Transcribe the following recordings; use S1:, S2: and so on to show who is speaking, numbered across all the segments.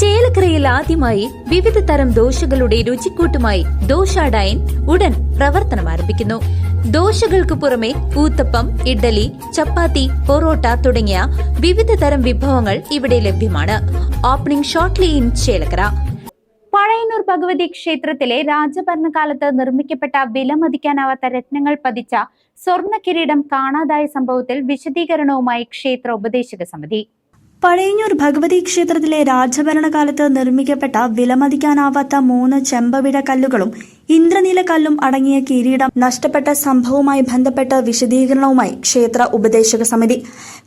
S1: ചേലക്കരയിൽ ആദ്യമായി വിവിധ തരം ദോശകളുടെ രുചിക്കൂട്ടുമായി ദോശ ഡൈൻ ഉടൻ പ്രവർത്തനം ആരംഭിക്കുന്നു. ദോശകൾക്ക് പുറമെ ഊത്തപ്പം ഇഡ്ഡലി ചപ്പാത്തി പൊറോട്ട തുടങ്ങിയ വിവിധ തരം വിഭവങ്ങൾ ഇവിടെ ലഭ്യമാണ്. Opening shortly in Chelakkara.
S2: Pazhayannur Bhagavathi ക്ഷേത്രത്തിലെ രാജഭരണകാലത്ത് നിർമ്മിക്കപ്പെട്ട വിലമതിക്കാനാവാത്ത രത്നങ്ങൾ പതിച്ച സ്വർണ കിരീടം കാണാതായ സംഭവത്തിൽ വിശദീകരണവുമായി ക്ഷേത്ര ഉപദേശക സമിതി.
S3: പഴയന്നൂർ ഭഗവതി ക്ഷേത്രത്തിലെ രാജഭരണകാലത്ത് നിർമ്മിക്കപ്പെട്ട വിലമതിക്കാനാവാത്ത മൂന്ന് ചെമ്പവിട കല്ലുകളും ഇന്ദ്രനീല കല്ലും അടങ്ങിയ കിരീടം നഷ്ടപ്പെട്ട സംഭവവുമായി ബന്ധപ്പെട്ട വിശദീകരണവുമായി ക്ഷേത്ര ഉപദേശക സമിതി.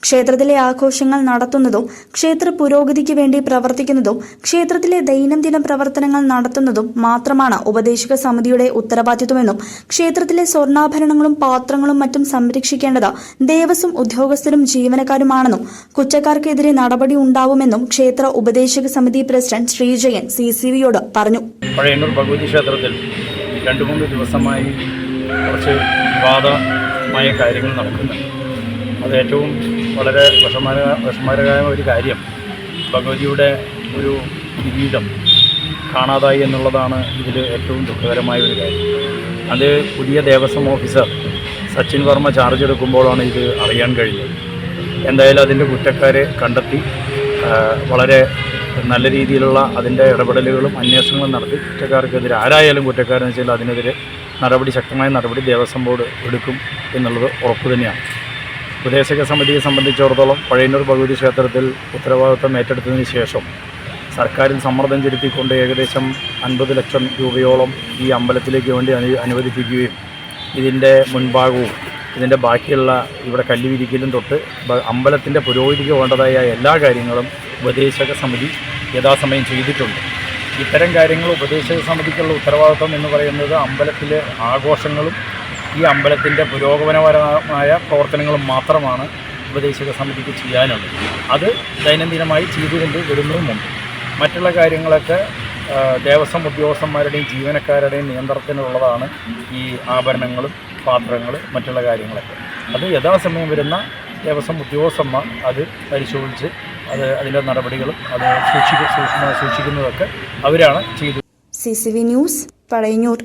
S3: ക്ഷേത്രത്തിലെ ആഘോഷങ്ങൾ നടത്തുന്നതും ക്ഷേത്ര പുരോഗതിക്ക് വേണ്ടി പ്രവർത്തിക്കുന്നതും ക്ഷേത്രത്തിലെ ദൈനംദിന പ്രവർത്തനങ്ങൾ നടത്തുന്നതും മാത്രമാണ് ഉപദേശക സമിതിയുടെ ഉത്തരവാദിത്വമെന്നും ക്ഷേത്രത്തിലെ സ്വർണാഭരണങ്ങളും പാത്രങ്ങളും മറ്റും സംരക്ഷിക്കേണ്ടത് ദേവസ്വം ഉദ്യോഗസ്ഥരും ജീവനക്കാരുമാണെന്നും കുറ്റക്കാർക്കെതിരെ നടപടി ഉണ്ടാവുമെന്നും ക്ഷേത്ര ഉപദേശക സമിതി പ്രസിഡന്റ് ശ്രീജയൻ സി സി വിയോട് പറഞ്ഞു.
S4: ഭഗവതി ക്ഷേത്രത്തിൽ രണ്ട് മൂന്ന് ദിവസമായി കുറച്ച് വിവാദമായ കാര്യങ്ങൾ നടക്കുന്നുണ്ട്. അത് ഏറ്റവും വളരെ വിഷമര വിഷമകരമായ ഒരു കാര്യം. ഭഗവതിയുടെ ഒരു കിരീടം കാണാതായി എന്നുള്ളതാണ് ഇതിൽ ഏറ്റവും ദുഃഖകരമായ ഒരു കാര്യം. അത് പുതിയ ദേവസ്വം ഓഫീസർ സച്ചിൻ വർമ്മ ചാർജ് എടുക്കുമ്പോഴാണ് ഇത് അറിയാൻ കഴിഞ്ഞത് എന്തായാലും അതിന്റെ കുറ്റക്കാരെ കണ്ടെത്തി വളരെ നല്ല രീതിയിലുള്ള അതിന്റെ ഇടപെടലുകളും അന്വേഷണങ്ങളും നടത്തി കുറ്റക്കാർക്കെതിരെ ആരായാലും കുറ്റക്കാരെന്ന് വെച്ചാൽ അതിനെതിരെ നടപടി ശക്തമായ നടപടി ദേവസ്വം ബോർഡ് എടുക്കും എന്നുള്ളത് ഉറപ്പ് തന്നെയാണ്. ഉപദേശക സമിതിയെ സംബന്ധിച്ചിടത്തോളം പഴയന്നൂർ ഭഗവതി ക്ഷേത്രത്തിൽ ഉത്തരവാദിത്വം ഏറ്റെടുത്തതിന് ശേഷം സർക്കാരിൽ സമ്മർദ്ദം ചെലുത്തിക്കൊണ്ട് ഏകദേശം അൻപത് ലക്ഷം രൂപയോളം ഈ അമ്പലത്തിലേക്ക് വേണ്ടി അനു അനുവദിപ്പിക്കുകയും ഇതിന്റെ മുൻഭാഗവും ഇതിന്റെ ബാക്കിയുള്ള ഇവിടെ കല്ലുവിരിക്കലും തൊട്ട് അമ്പലത്തിന്റെ പുരോഗതിക്ക് വേണ്ടതായ എല്ലാ കാര്യങ്ങളും ഉപദേശക സമിതി യഥാസമയം ചെയ്തിട്ടുണ്ട്. ഇത്തരം കാര്യങ്ങൾ ഉപദേശക സമിതിക്കുള്ള ഉത്തരവാദിത്വം എന്ന് പറയുന്നത് അമ്പലത്തിലെ ആഘോഷങ്ങളും ഈ അമ്പലത്തിന്റെ പുരോഗമനപരമായ പ്രവർത്തനങ്ങളും മാത്രമാണ് ഉപദേശക സമിതിക്ക് ചെയ്യാനുള്ളത്. അത് ദൈനംദിനമായി ചെയ്തുകൊണ്ട് വരുന്നതുമുണ്ട് മറ്റുള്ള കാര്യങ്ങളൊക്കെ ദേവസ്വം ഉദ്യോഗസ്ഥന്മാരുടെയും ജീവനക്കാരുടെയും നിയന്ത്രണത്തിനുള്ളതാണ് ഈ ആഭരണങ്ങളും പാത്രങ്ങൾ മറ്റുള്ള കാര്യങ്ങളൊക്കെ. അത് യഥാസമയം വരുന്ന ദേവസ്വം ഉദ്യോഗസ്ഥന്മാർ അത് പരിശോധിച്ച് അത് അതിന്റെ നടപടികളും അത് സൂക്ഷിക്ക സൂക്ഷ്മ സൂക്ഷിക്കുന്നതൊക്കെ അവരാണ് ചെയ്തത്
S3: C C V news Pazhayannur